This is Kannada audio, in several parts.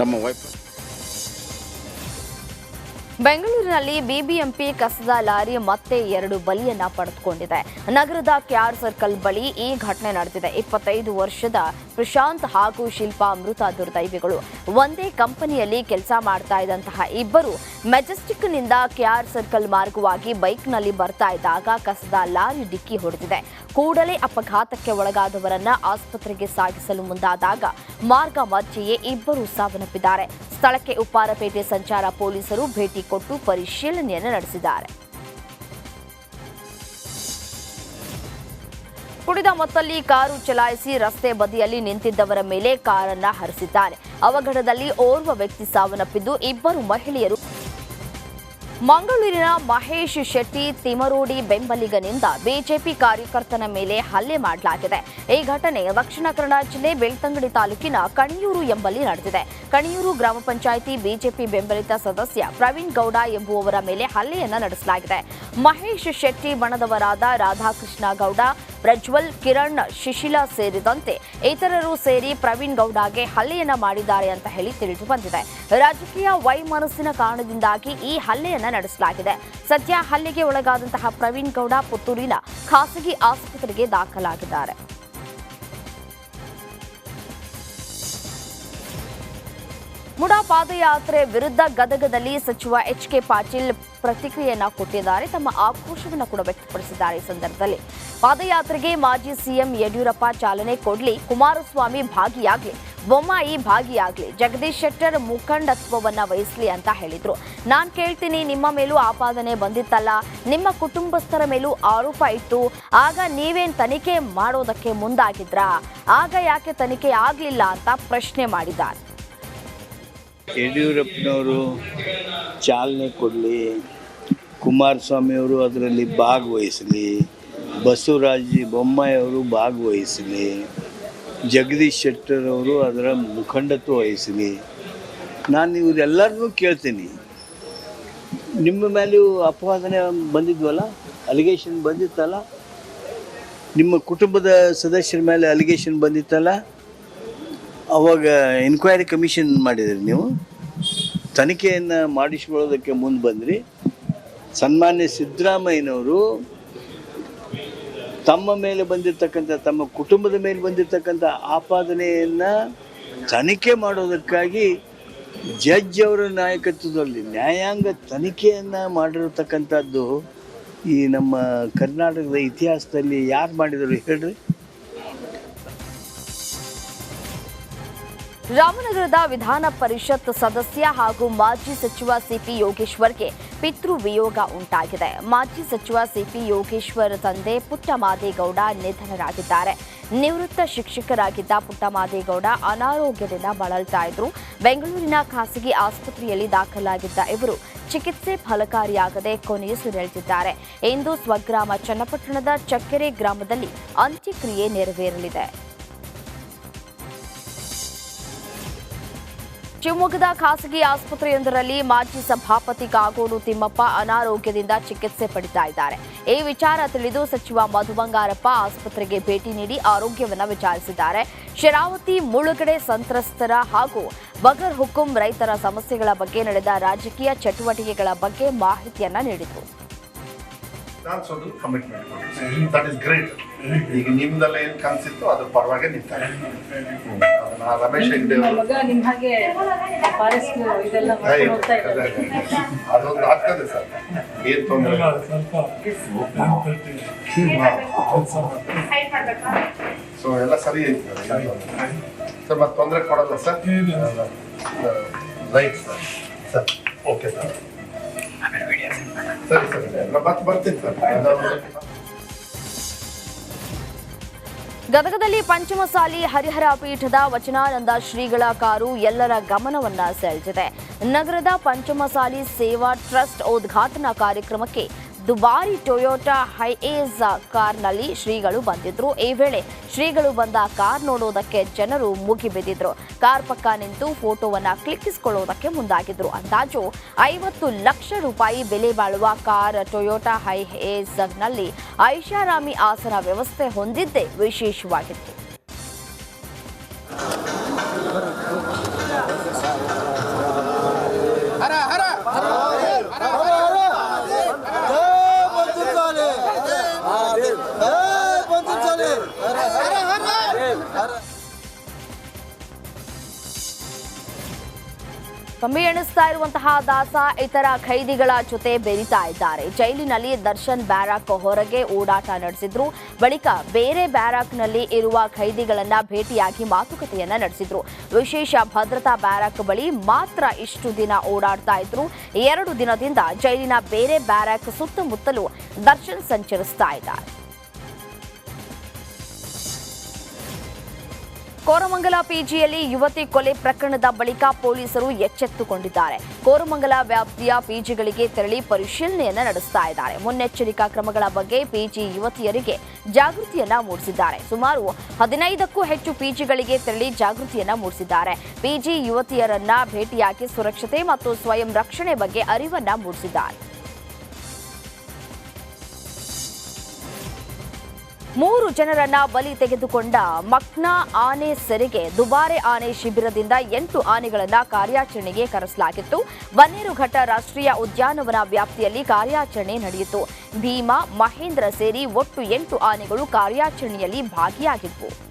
ನಮ್ಮ ಬೆಂಗಳೂರಿನಲ್ಲಿ ಬಿಬಿಎಂಪಿ ಕಸದ ಲಾರಿ ಮತ್ತೆ ಎರಡು ಬಲಿಯನ್ನ ಪಡೆದುಕೊಂಡಿದೆ. ನಗರದ ಕ್ಯಾರ್ ಸರ್ಕಲ್ ಬಳಿ ಈ ಘಟನೆ ನಡೆದಿದೆ. ಇಪ್ಪತ್ತೈದು ವರ್ಷದ ಪ್ರಶಾಂತ್ ಹಾಗೂ ಶಿಲ್ಪಾ ಮೃತ ದುರ್ದೈವಿಗಳು ಒಂದೇ ಕಂಪನಿಯಲ್ಲಿ ಕೆಲಸ ಮಾಡ್ತಾ ಇದ್ದಂತಹ ಇಬ್ಬರು ಮೆಜೆಸ್ಟಿಕ್ನಿಂದ ಕೆಆರ್ ಸರ್ಕಲ್ ಮಾರ್ಗವಾಗಿ ಬೈಕ್ನಲ್ಲಿ ಬರ್ತಾ ಇದ್ದಾಗ ಕಸದ ಲಾರಿ ಡಿಕ್ಕಿ ಹೊಡೆದಿದೆ. ಕೂಡಲೇ ಅಪಘಾತಕ್ಕೆ ಒಳಗಾದವರನ್ನ ಆಸ್ಪತ್ರೆಗೆ ಸಾಗಿಸಲು ಮುಂದಾದಾಗ ಮಾರ್ಗ ಮಧ್ಯೆಯೇ ಇಬ್ಬರು ಸಾವನ್ನಪ್ಪಿದ್ದಾರೆ. ಸ್ಥಳಕ್ಕೆ ಉಪ್ಪಾರಪೇಟೆ ಸಂಚಾರ ಪೊಲೀಸರು ಭೇಟಿ ಕೊಟ್ಟು ಪರಿಶೀಲನೆಯನ್ನು ನಡೆಸಿದ್ದಾರೆ. ಕುಡಿದ ಮೊತ್ತಲ್ಲಿ ಕಾರು ಚಲಾಯಿಸಿ ರಸ್ತೆ ಬದಿಯಲ್ಲಿ ನಿಂತಿದ್ದವರ ಮೇಲೆ ಕಾರನ್ನ ಹರಿಸಿದ್ದಾರೆ. ಅವಘಡದಲ್ಲಿ ಓರ್ವ ವ್ಯಕ್ತಿ ಸಾವನ್ನಪ್ಪಿದ್ದು ಇಬ್ಬರು ಮಹಿಳೆಯರು. ಮಂಗಳೂರಿನ ಮಹೇಶ್ ಶೆಟ್ಟಿ ತಿಮರೋಡಿ ಬೆಂಬಲಿಗನಿಂದ ಬಿಜೆಪಿ ಕಾರ್ಯಕರ್ತನ ಮೇಲೆ ಹಲ್ಲೆ ಮಾಡಲಾಗಿದೆ. ಈ ಘಟನೆ ದಕ್ಷಿಣ ಕನ್ನಡ ಜಿಲ್ಲೆ ಬೆಳ್ತಂಗಡಿ ತಾಲೂಕಿನ ಕಣಿಯೂರು ಎಂಬಲ್ಲಿ ನಡೆದಿದೆ. ಕಣಿಯೂರು ಗ್ರಾಮ ಪಂಚಾಯಿತಿ ಬಿಜೆಪಿ ಬೆಂಬಲಿತ ಸದಸ್ಯ ಪ್ರವೀಣ್ ಗೌಡ ಎಂಬುವವರ ಮೇಲೆ ಹಲ್ಲೆಯನ್ನ ನಡೆಸಲಾಗಿದೆ. ಮಹೇಶ್ ಶೆಟ್ಟಿ ಬಣದವರಾದ ರಾಧಾಕೃಷ್ಣ ಗೌಡ ಪ್ರಜ್ವಲ್, ಕಿರಣ್, ಶಿಶಿಲಾ ಸೇರಿದಂತೆ ಇತರರು ಸೇರಿ ಪ್ರವೀಣ್ ಗೌಡಗೆ ಹಲ್ಲೆಯನ್ನ ಮಾಡಿದ್ದಾರೆ ಅಂತ ಹೇಳಿ ತಿಳಿದು ಬಂದಿದೆ. ರಾಜಕೀಯ ವೈಮನಸ್ಸಿನ ಕಾರಣದಿಂದಾಗಿ ಈ ಹಲ್ಲೆಯನ್ನ ನಡೆಸಲಾಗಿದೆ. ಸದ್ಯ ಹಲ್ಲೆಗೆ ಒಳಗಾದಂತಹ ಪ್ರವೀಣ್ ಗೌಡ ಪುತ್ತೂರಿನ ಖಾಸಗಿ ಆಸ್ಪತ್ರೆಗೆ ದಾಖಲಾಗಿದ್ದಾರೆ. ಮುಡಾ ಪಾದಯಾತ್ರೆ ವಿರುದ್ಧ ಗದಗದಲ್ಲಿ ಸಚಿವ ಎಚ್ ಕೆ ಪಾಟೀಲ್ ಪ್ರತಿಕ್ರಿಯೆಯನ್ನ ಕೊಟ್ಟಿದ್ದಾರೆ. ತಮ್ಮ ಆಕ್ರೋಶವನ್ನು ಕೂಡ ವ್ಯಕ್ತಪಡಿಸಿದ್ದಾರೆ ಈ ಸಂದರ್ಭದಲ್ಲಿ. ಪಾದಯಾತ್ರೆಗೆ ಮಾಜಿ ಸಿಎಂ ಯಡಿಯೂರಪ್ಪ ಚಾಲನೆ ಕೊಡಲಿ, ಕುಮಾರಸ್ವಾಮಿ ಭಾಗಿಯಾಗಲಿ, ಬೊಮ್ಮಾಯಿ ಭಾಗಿಯಾಗಲಿ, ಜಗದೀಶ್ ಶೆಟ್ಟರ್ ಮುಖಂಡತ್ವವನ್ನ ವಹಿಸಲಿ ಅಂತ ಹೇಳಿದರು. ನಾನು ಕೇಳ್ತೀನಿ, ನಿಮ್ಮ ಮೇಲೂ ಆಪಾದನೆ ಬಂದಿತ್ತಲ್ಲ, ನಿಮ್ಮ ಕುಟುಂಬಸ್ಥರ ಮೇಲೂ ಆರೋಪ ಇತ್ತು, ಆಗ ನೀವೇನ್ ತನಿಖೆ ಮಾಡೋದಕ್ಕೆ ಮುಂದಾಗಿದ್ರಾ, ಆಗ ಯಾಕೆ ತನಿಖೆ ಆಗಲಿಲ್ಲ ಅಂತ ಪ್ರಶ್ನೆ ಮಾಡಿದ್ದಾರೆ. ಯಡಿಯೂರಪ್ಪನವರು ಚಾಲನೆ ಕೊಡಲಿ, ಕುಮಾರಸ್ವಾಮಿಯವರು ಅದರಲ್ಲಿ ಭಾಗವಹಿಸಲಿ, ಬಸವರಾಜ ಬೊಮ್ಮಾಯಿಯವರು ಭಾಗವಹಿಸಲಿ, ಜಗದೀಶ್ ಶೆಟ್ಟರ್ ಅವರು ಅದರ ಮುಖಂಡತ್ವ ವಹಿಸಲಿ. ನಾನು ಇವರೆಲ್ಲರನ್ನೂ ಕೇಳ್ತೀನಿ. ನಿಮ್ಮ ಮೇಲೂ ಅಪವಾದನೆ ಬಂದಿದ್ವಲ್ಲ ಅಲಿಗೇಷನ್ ಬಂದಿತ್ತಲ್ಲ? ನಿಮ್ಮ ಕುಟುಂಬದ ಸದಸ್ಯರ ಮೇಲೆ ಅಲಿಗೇಷನ್ ಬಂದಿತ್ತಲ್ಲ? ಅವಾಗ ಎನ್ಕ್ವೈರಿ ಕಮಿಷನ್ ಮಾಡಿದ್ರಿ ನೀವು? ತನಿಖೆಯನ್ನು ಮಾಡಿಸ್ಕೊಳ್ಳೋದಕ್ಕೆ ಮುಂದೆ ಬಂದ್ರಿ. ಸನ್ಮಾನ್ಯ ಸಿದ್ದರಾಮಯ್ಯನವರು ತಮ್ಮ ಮೇಲೆ ಬಂದಿರತಕ್ಕಂಥ, ತಮ್ಮ ಕುಟುಂಬದ ಮೇಲೆ ಬಂದಿರತಕ್ಕಂಥ ಆಪಾದನೆಯನ್ನು ತನಿಖೆ ಮಾಡೋದಕ್ಕಾಗಿ ಜಡ್ಜ್ ಅವರ ನಾಯಕತ್ವದಲ್ಲಿ ನ್ಯಾಯಾಂಗ ತನಿಖೆಯನ್ನು ಮಾಡಿರತಕ್ಕಂಥದ್ದು ಈ ನಮ್ಮ ಕರ್ನಾಟಕದ ಇತಿಹಾಸದಲ್ಲಿ ಯಾರು ಮಾಡಿದರು ಹೇಳ್ರಿ? ರಾಮನಗರದ ವಿಧಾನ ಪರಿಷತ್ ಸದಸ್ಯ ಹಾಗೂ ಮಾಜಿ ಸಚಿವ ಸಿಪಿ ಯೋಗೇಶ್ವರ್ಗೆ ಪಿತೃ ವಿಯೋಗ ಉಂಟಾಗಿದೆ. ಮಾಜಿ ಸಚಿವ ಸಿಪಿ ಯೋಗೇಶ್ವರ್ ತಂದೆ ಪುಟ್ಟಮಾದೇಗೌಡ ನಿಧನರಾಗಿದ್ದಾರೆ. ನಿವೃತ್ತ ಶಿಕ್ಷಕರಾಗಿದ್ದ ಪುಟ್ಟಮಾದೇಗೌಡ ಅನಾರೋಗ್ಯದಿಂದ ಬಳಲ್ತಾ ಇದ್ರು. ಬೆಂಗಳೂರಿನ ಖಾಸಗಿ ಆಸ್ಪತ್ರೆಯಲ್ಲಿ ದಾಖಲಾಗಿದ್ದ ಇವರು ಚಿಕಿತ್ಸೆ ಫಲಕಾರಿಯಾಗದೆ ಕೊನೆಯುಸಿರೆಳೆದಿದ್ದಾರೆ ಇಂದು ಸ್ವಗ್ರಾಮ ಚನ್ನಪಟ್ಟಣದ ಚಕ್ಕೆರೆ ಗ್ರಾಮದಲ್ಲಿ ಅಂತ್ಯಕ್ರಿಯೆ ನೆರವೇರಲಿದೆ. ಶಿವಮೊಗ್ಗದ ಖಾಸಗಿ ಆಸ್ಪತ್ರೆಯೊಂದರಲ್ಲಿ ಮಾಜಿ ಸಭಾಪತಿ ಕಾಗೋಡು ತಿಮ್ಮಪ್ಪ ಅನಾರೋಗ್ಯದಿಂದ ಚಿಕಿತ್ಸೆ ಪಡಿತಾ ಇದ್ದಾರೆ. ಈ ವಿಚಾರ ತಿಳಿದು ಸಚಿವ ಮಧು ಬಂಗಾರಪ್ಪ ಆಸ್ಪತ್ರೆಗೆ ಭೇಟಿ ನೀಡಿ ಆರೋಗ್ಯವನ್ನು ವಿಚಾರಿಸಿದ್ದಾರೆ. ಶರಾವತಿ ಮುಳುಗಡೆ ಸಂತ್ರಸ್ತರ ಹಾಗೂ ಬಗರ್ ಹುಕುಂ ರೈತರ ಸಮಸ್ಯೆಗಳ ಬಗ್ಗೆ ನಡೆದ ರಾಜಕೀಯ ಚಟುವಟಿಕೆಗಳ ಬಗ್ಗೆ ಮಾಹಿತಿಯನ್ನ ನೀಡಿದರು. ಡಾನ್ಸ್ ಒಂದು ಕಮಿಟ್ಮೆಂಟ್ ದಟ್ ಇಸ್ ಗ್ರೇಟ್ ಈಗ ನಿಮ್ದೆಲ್ಲ ಏನ್ ಕನ್ಸಿತ್ತು ಅದ್ರ ಪರವಾಗಿ ನಿಂತಾರೆ. ಅದನ್ನ ರಮೇಶ್ ಹೆಗ್ಡೆ ಅದೊಂದು ಆಗ್ತದೆ ಸರ್. ಏನ್ ತೊಂದರೆ ಸೊ ಎಲ್ಲ ಸರಿ ಐತೆ ಸರ್ ಮತ್ತೆ ತೊಂದರೆ ಕೊಡಲ್ಲ sir? Right sir. Sir okay sir. ಸರಿ ಸರಿ ಮತ್ತೆ ಬರ್ತೀನಿ ಸರ್. ಗದಗದಲ್ಲಿ ಪಂಚಮಸಾಲಿ ಹರಿಹರ ಪೀಠದ ವಚನಾನಂದ ಶ್ರೀಗಳ ಕಾರು ಎಲ್ಲರ ಗಮನವನ್ನ ಸೆಳೆದಿದೆ. ನಗರದ ಪಂಚಮಸಾಲಿ ಸೇವಾ ಟ್ರಸ್ಟ್ ಉದ್ಘಾಟನಾ ಕಾರ್ಯಕ್ರಮಕ್ಕೆ ದುಬಾರಿ ಟೊಯೋಟಾ ಹೈಏಸ್ ಕಾರ್ನಲ್ಲಿ ಶ್ರೀಗಳು ಬಂದಿದ್ರು. ಈ ವೇಳೆ ಶ್ರೀಗಳು ಬಂದ ಕಾರ್ ನೋಡೋದಕ್ಕೆ ಜನರು ಮುಗಿಬಿದ್ದಿದ್ರು. ಕಾರ್ ಪಕ್ಕ ನಿಂತು ಫೋಟೋವನ್ನ ಕ್ಲಿಕ್ಕಿಸಿಕೊಳ್ಳೋದಕ್ಕೆ ಮುಂದಾಗಿದ್ರು. ಅಂದಾಜು ಐವತ್ತು ಲಕ್ಷ ರೂಪಾಯಿ ಬೆಲೆ ಬಾಳುವ ಕಾರ್ ಟೊಯೋಟಾ ಹೈಏಸ್ನಲ್ಲಿ ಐಷಾರಾಮಿ ಆಸನ ವ್ಯವಸ್ಥೆ ಹೊಂದಿದ್ದೇ ವಿಶೇಷವಾಗಿತ್ತು. ಕಂಬಿ ಎಣಿಸ್ತಾ ಇರುವಂತಹ ದಾಸ ಇತರ ಖೈದಿಗಳ ಜೊತೆ ಬೆರೀತಾ ಇದ್ದಾರೆ. ಜೈಲಿನಲ್ಲಿ ದರ್ಶನ್ ಬ್ಯಾರಾಕ್ ಹೊರಗೆ ಓಡಾಟ ನಡೆಸಿದ್ರು. ಬಳಿಕ ಬೇರೆ ಬ್ಯಾರಾಕ್ನಲ್ಲಿ ಇರುವ ಖೈದಿಗಳನ್ನ ಭೇಟಿಯಾಗಿ ಮಾತುಕತೆಯನ್ನ ನಡೆಸಿದ್ರು. ವಿಶೇಷ ಭದ್ರತಾ ಬ್ಯಾರಾಕ್ ಬಳಿ ಮಾತ್ರ ಇಷ್ಟು ದಿನ ಓಡಾಡ್ತಾ ಇದ್ರು. ಎರಡು ದಿನದಿಂದ ಜೈಲಿನ ಬೇರೆ ಬ್ಯಾರಾಕ್ ಸುತ್ತಮುತ್ತಲೂ ದರ್ಶನ್ ಸಂಚರಿಸ್ತಾ ಇದ್ದಾರೆ. ಕೋರಮಂಗಲ ಪಿಜಿಯಲ್ಲಿ ಯುವತಿ ಕೊಲೆ ಪ್ರಕರಣದ ಬಳಿಕ ಪೊಲೀಸರು ಎಚ್ಚೆತ್ತುಕೊಂಡಿದ್ದಾರೆ. ಕೋರಮಂಗಲ ವ್ಯಾಪ್ತಿಯ ಪಿಜಿಗಳಿಗೆ ತೆರಳಿ ಪರಿಶೀಲನೆಯನ್ನು ನಡೆಸ್ತಾ ಇದ್ದಾರೆ. ಮುನ್ನೆಚ್ಚರಿಕಾ ಕ್ರಮಗಳ ಬಗ್ಗೆ ಪಿಜಿ ಯುವತಿಯರಿಗೆ ಜಾಗೃತಿಯನ್ನ ಮೂಡಿಸಿದ್ದಾರೆ. ಸುಮಾರು ಹದಿನೈದಕ್ಕೂ ಹೆಚ್ಚು ಪಿಜಿಗಳಿಗೆ ತೆರಳಿ ಜಾಗೃತಿಯನ್ನ ಮೂಡಿಸಿದ್ದಾರೆ. ಪಿಜಿ ಯುವತಿಯರನ್ನ ಭೇಟಿಯಾಗಿ ಸುರಕ್ಷತೆ ಮತ್ತು ಸ್ವಯಂ ರಕ್ಷಣೆ ಬಗ್ಗೆ ಅರಿವನ್ನ ಮೂಡಿಸಿದ್ದಾರೆ. ಮೂರು ಜನರನ್ನ ಬಲಿ ತೆಗೆದುಕೊಂಡ ಮಕ್ನಾ ಆನೆ ಸೆರೆಗೆ ದುಬಾರೆ ಆನೆ ಶಿಬಿರದಿಂದ ಎಂಟು ಆನೆಗಳನ್ನ ಕಾರ್ಯಾಚರಣೆಗೆ ಕರೆಸಲಾಗಿತ್ತು. ಬನ್ನೇರುಘಟ್ಟ ರಾಷ್ಟ್ರೀಯ ಉದ್ಯಾನವನ ವ್ಯಾಪ್ತಿಯಲ್ಲಿ ಕಾರ್ಯಾಚರಣೆ ನಡೆಯಿತು. ಭೀಮಾ, ಮಹೇಂದ್ರ ಸೇರಿ ಒಟ್ಟು ಎಂಟು ಆನೆಗಳು ಕಾರ್ಯಾಚರಣೆಯಲ್ಲಿ ಭಾಗಿಯಾಗಿದ್ವು.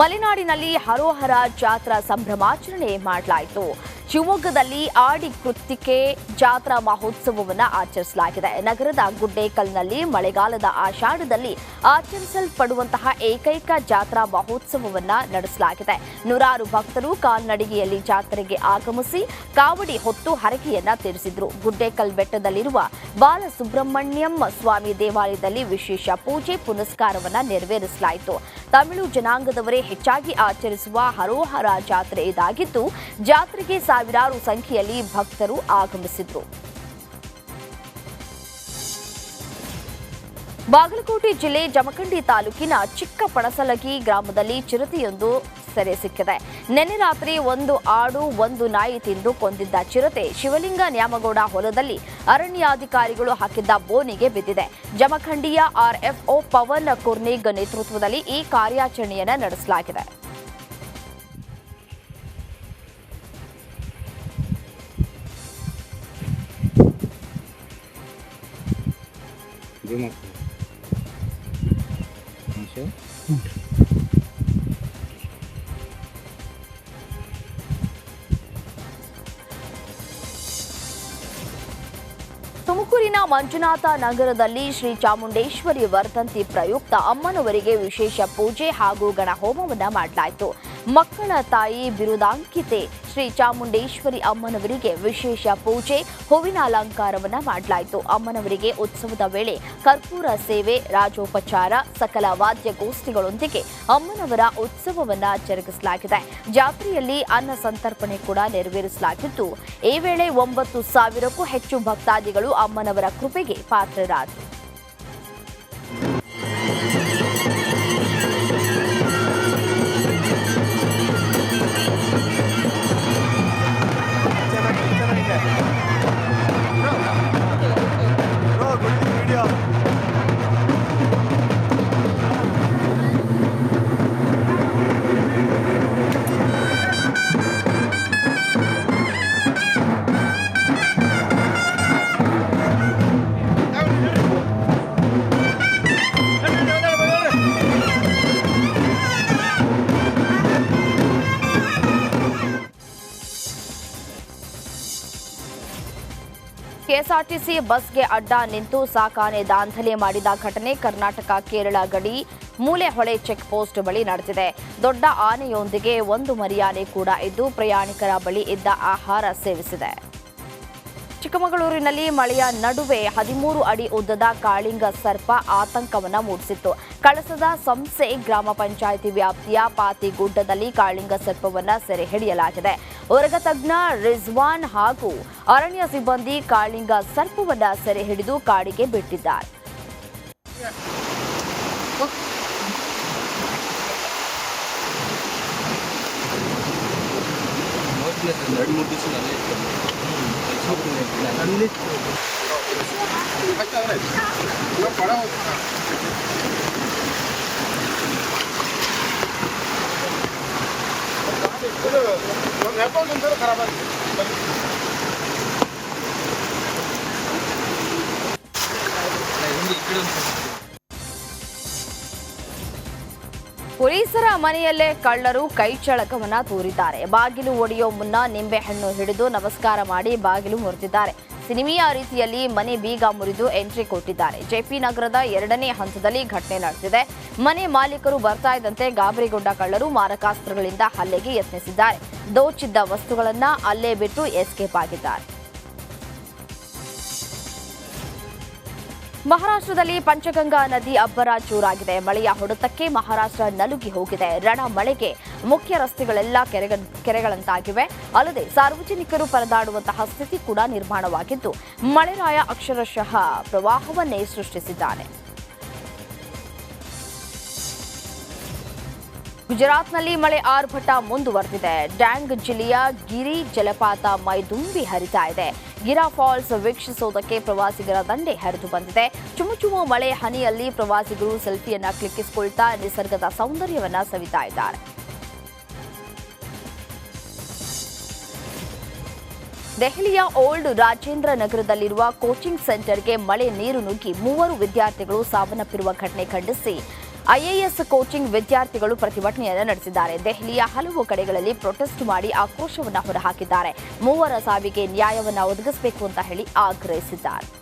ಮಲೆನಾಡಿನಲ್ಲಿ ಹರೋಹರ ಜಾತ್ರಾ ಸಂಭ್ರಮಾಚರಣೆ ಮಾಡಲಾಯಿತು. ಶಿವಮೊಗ್ಗದಲ್ಲಿ ಆಡಿ ಕೃತ್ತಿಕೆ ಜಾತ್ರಾ ಮಹೋತ್ಸವವನ್ನು ಆಚರಿಸಲಾಗಿದೆ. ನಗರದ ಗುಡ್ಡೇಕಲ್ನಲ್ಲಿ ಮಳೆಗಾಲದ ಆಷಾಢದಲ್ಲಿ ಆಚರಿಸಲ್ಪಡುವಂತಹ ಏಕೈಕ ಜಾತ್ರಾ ಮಹೋತ್ಸವವನ್ನು ನಡೆಸಲಾಗಿದೆ. ನೂರಾರು ಭಕ್ತರು ಕಾಲ್ನಡಿಗೆಯಲ್ಲಿ ಜಾತ್ರೆಗೆ ಆಗಮಿಸಿ ಕಾವಡಿ ಹೊತ್ತು ಹರಕೆಯನ್ನ ತೀರಿಸಿದ್ರು. ಗುಡ್ಡೇಕಲ್ ಬೆಟ್ಟದಲ್ಲಿರುವ ಬಾಲಸುಬ್ರಹ್ಮಣ್ಯಂ ಸ್ವಾಮಿ ದೇವಾಲಯದಲ್ಲಿ ವಿಶೇಷ ಪೂಜೆ ಪುನಸ್ಕಾರವನ್ನು ನೆರವೇರಿಸಲಾಯಿತು. ತಮಿಳು ಜನಾಂಗದವರೇ ಹೆಚ್ಚಾಗಿ ಆಚರಿಸುವ ಹರೋಹರ ಜಾತ್ರೆ ಇದಾಗಿದ್ದು ಜಾತ್ರೆಗೆ ಸಾವಿರಾರು ಸಂಖ್ಯೆಯಲ್ಲಿ ಭಕ್ತರು ಆಗಮಿಸಿದ್ರು. ಬಾಗಲಕೋಟೆ ಜಿಲ್ಲೆ ಜಮಖಂಡಿ ತಾಲೂಕಿನ ಚಿಕ್ಕ ಪಣಸಲಗಿ ಗ್ರಾಮದಲ್ಲಿ ಚಿರತೆಯೊಂದು ಸೆರೆ ಸಿಕ್ಕಿದೆ. ನಿನ್ನೆ ರಾತ್ರಿ ಒಂದು ಆಡು, ಒಂದು ನಾಯಿ ತಿಂದು ಕೊಂದಿದ್ದ ಚಿರತೆ ಶಿವಲಿಂಗ ನ್ಯಾಮಗೌಡ ಹೊಲದಲ್ಲಿ ಅರಣ್ಯಾಧಿಕಾರಿಗಳು ಹಾಕಿದ್ದ ಬೋನಿಗೆ ಬಿದ್ದಿದೆ. ಜಮಖಂಡಿಯ ಆರ್ಎಫ್ಒ ಪವನ್ ಕುರ್ನಿಗ್ ನೇತೃತ್ವದಲ್ಲಿ ಈ ಕಾರ್ಯಾಚರಣೆಯನ್ನು ನಡೆಸಲಾಗಿದೆ. ಆಗ್ತದೆ ನಿಮಿಷ ಮಂಜುನಾಥ ನಗರದಲ್ಲಿ ಶ್ರೀ ಚಾಮುಂಡೇಶ್ವರಿ ವರ್ಧಂತಿ ಪ್ರಯುಕ್ತ ಅಮ್ಮನವರಿಗೆ ವಿಶೇಷ ಪೂಜೆ ಹಾಗೂ ಗಣಹೋಮವನ್ನು ಮಾಡಲಾಯಿತು. ಮಕ್ಕಳ ತಾಯಿ ಬಿರುದಾಂಕಿತೆ. ಶ್ರೀ ಚಾಮುಂಡೇಶ್ವರಿ ಅಮ್ಮನವರಿಗೆ ವಿಶೇಷ ಪೂಜೆ, ಹೂವಿನ ಅಲಂಕಾರವನ್ನು ಮಾಡಲಾಯಿತು. ಅಮ್ಮನವರಿಗೆ ಉತ್ಸವದ ವೇಳೆ ಕರ್ಪೂರ ಸೇವೆ, ರಾಜೋಪಚಾರ, ಸಕಲ ವಾದ್ಯಗೋಷ್ಠಿಗಳೊಂದಿಗೆ ಅಮ್ಮನವರ ಉತ್ಸವವನ್ನ ಜರುಗಿಸಲಾಗಿದೆ. ಜಾತ್ರೆಯಲ್ಲಿ ಅನ್ನ ಸಂತರ್ಪಣೆ ಕೂಡ ನೆರವೇರಿಸಲಾಗಿದ್ದು, ಈ ವೇಳೆ ಒಂಬತ್ತು ಸಾವಿರಕ್ಕೂ ಹೆಚ್ಚು ಭಕ್ತಾದಿಗಳು ಅಮ್ಮನವರ ಕೃಪೆಗೆ ಪಾತ್ರರಾದರು. ಕೆಎಸ್ಆರ್ಟಿಸಿ ಬಸ್ಗೆ ಅಡ್ಡ ನಿಂತು ಸಾಕಾನೆ ದಾಂಧಲೆ ಮಾಡಿದ ಘಟನೆ ಕರ್ನಾಟಕ, ಕೇರಳ ಗಡಿ ಮೂಲೆಹೊಳೆ ಚೆಕ್ ಪೋಸ್ಟ್ ಬಳಿ ನಡೆದಿದೆ. ದೊಡ್ಡ ಆನೆಯೊಂದಿಗೆ ಒಂದು ಮರಿಯಾನೆ ಕೂಡ ಇದ್ದು ಪ್ರಯಾಣಿಕರ ಬಳಿ ಇದ್ದ ಆಹಾರ ಸೇವಿಸಿದೆ. ಚಿಕ್ಕಮಗಳೂರಿನಲ್ಲಿ ಮಳೆಯ ನಡುವೆ ಹದಿಮೂರು ಅಡಿ ಉದ್ದದ ಕಾಳಿಂಗ ಸರ್ಪ ಆತಂಕವನ್ನು ಮೂಡಿಸಿತ್ತು. ಕಳಸದ ಸಂಸೆ ಗ್ರಾಮ ಪಂಚಾಯಿತಿ ವ್ಯಾಪ್ತಿಯ ಪಾತಿಗುಡ್ಡದಲ್ಲಿ ಕಾಳಿಂಗ ಸರ್ಪವನ್ನ ಸೆರೆ ಹಿಡಿಯಲಾಗಿದೆ. ಉರಗ ತಜ್ಞ ರಿಜ್ವಾನ್ ಹಾಗೂ ಅರಣ್ಯ ಸಿಬ್ಬಂದಿ ಕಾಳಿಂಗ ಸರ್ಪವನ್ನ ಸೆರೆ ಹಿಡಿದು ಕಾಡಿಗೆ ಬಿಟ್ಟಿದ್ದಾರೆ. ಅಲ್ಲೇ ಪೊಲೀಸರ ಮನೆಯಲ್ಲೇ ಕಳ್ಳರು ಕೈಚಳಕವನ್ನ ತೋರಿದ್ದಾರೆ. ಬಾಗಿಲು ಒಡೆಯೋ ಮುನ್ನ ನಿಂಬೆಹಣ್ಣು ಹಿಡಿದು ನಮಸ್ಕಾರ ಮಾಡಿ ಬಾಗಿಲು ಮುರಿದಿದ್ದಾರೆ. ಸಿನಿಮೀಯ ರೀತಿಯಲ್ಲಿ ಮನೆ ಬೀಗ ಮುರಿದು ಎಂಟ್ರಿ ಕೊಟ್ಟಿದ್ದಾರೆ. ಜೆಪಿ ನಗರದ ಎರಡನೇ ಹಂತದಲ್ಲಿ ಘಟನೆ ನಡೆದಿದೆ. ಮನೆ ಮಾಲೀಕರು ಬರ್ತಾ ಇದ್ದಂತೆ ಗಾಬರಿಗೊಂಡ ಕಳ್ಳರು ಮಾರಕಾಸ್ತ್ರಗಳಿಂದ ಹಲ್ಲೆಗೆ ಯತ್ನಿಸಿದ್ದಾರೆ. ದೋಚಿದ್ದ ವಸ್ತುಗಳನ್ನ ಅಲ್ಲೇ ಬಿಟ್ಟು ಎಸ್ಕೇಪ್ ಆಗಿದ್ದಾರೆ. ಮಹಾರಾಷ್ಟ್ರದಲ್ಲಿ ಪಂಚಗಂಗಾ ನದಿ ಅಬ್ಬರ ಚೂರಾಗಿದೆ ಮಳೆಯ ಹೊಡೆತಕ್ಕೆ ಮಹಾರಾಷ್ಟ್ರ ನಲುಗಿ ಹೋಗಿದೆ. ರಣ ಮಳೆಗೆ ಮುಖ್ಯ ರಸ್ತೆಗಳೆಲ್ಲ ಕೆರೆಗ, ಕೆರೆಗಳಂತಾಗಿವೆ. ಅಲ್ಲದೆ ಸಾರ್ವಜನಿಕರು ಪರದಾಡುವಂತಹ ಸ್ಥಿತಿ ಕೂಡ ನಿರ್ಮಾಣವಾಗಿದ್ದು, ಮಳೆರಾಯ ಅಕ್ಷರಶಃ ಪ್ರವಾಹವನ್ನೇ ಸೃಷ್ಟಿಸಿದ್ದಾನೆ. ಗುಜರಾತ್ನಲ್ಲಿ ಮಳೆ ಆರ್ಭಟ ಮುಂದುವರೆದಿದೆ. ಡ್ಯಾಂಗ್ ಜಿಲ್ಲೆಯ ಗಿರಿ ಜಲಪಾತ ಮೈದುಂಬಿ ಹರಿತಾ ಇದೆ. ಗಿರಾ ಫಾಲ್ಸ್ ವೀಕ್ಷಿಸುವುದಕ್ಕೆ ಪ್ರವಾಸಿಗರ ದಂಡೆ ಹರಿದು ಬಂದಿದೆ. ಚುಮುಚುಮು ಮಳೆ ಹನಿಯಲ್ಲಿ ಪ್ರವಾಸಿಗರು ಸೆಲ್ಫಿಯನ್ನ ಕ್ಲಿಕ್ಕಿಸಿಕೊಳ್ತಾ ನಿಸರ್ಗದ ಸೌಂದರ್ಯವನ್ನ ಸವಿತಾ ಇದ್ದಾರೆ ದೆಹಲಿಯ ಓಲ್ಡ್ ರಾಜೇಂದ್ರ ನಗರದಲ್ಲಿರುವ ಕೋಚಿಂಗ್ ಸೆಂಟರ್ಗೆ ಮಳೆ ನೀರು ನುಗ್ಗಿ ಮೂವರು ವಿದ್ಯಾರ್ಥಿಗಳು ಸಾವನ್ನಪ್ಪಿರುವ ಘಟನೆ ಖಂಡಿಸಿ. ಐಎಎಸ್ ಕೋಚಿಂಗ್ ವಿದ್ಯಾರ್ಥಿಗಳು ಪ್ರತಿಭಟನೆಯನ್ನು ನಡೆಸಿದ್ದಾರೆ. ದೆಹಲಿಯ ಹಲವು ಕಡೆಗಳಲ್ಲಿ ಪ್ರೊಟೆಸ್ಟ್ ಮಾಡಿ ಆಕ್ರೋಶವನ್ನು ಹೊರಹಾಕಿದ್ದಾರೆ. ಮೂವರ ಸಾವಿಗೆ ನ್ಯಾಯವನ್ನು ಒದಗಿಸಬೇಕು ಅಂತ ಹೇಳಿ ಆಗ್ರಹಿಸಿದ್ದಾರೆ.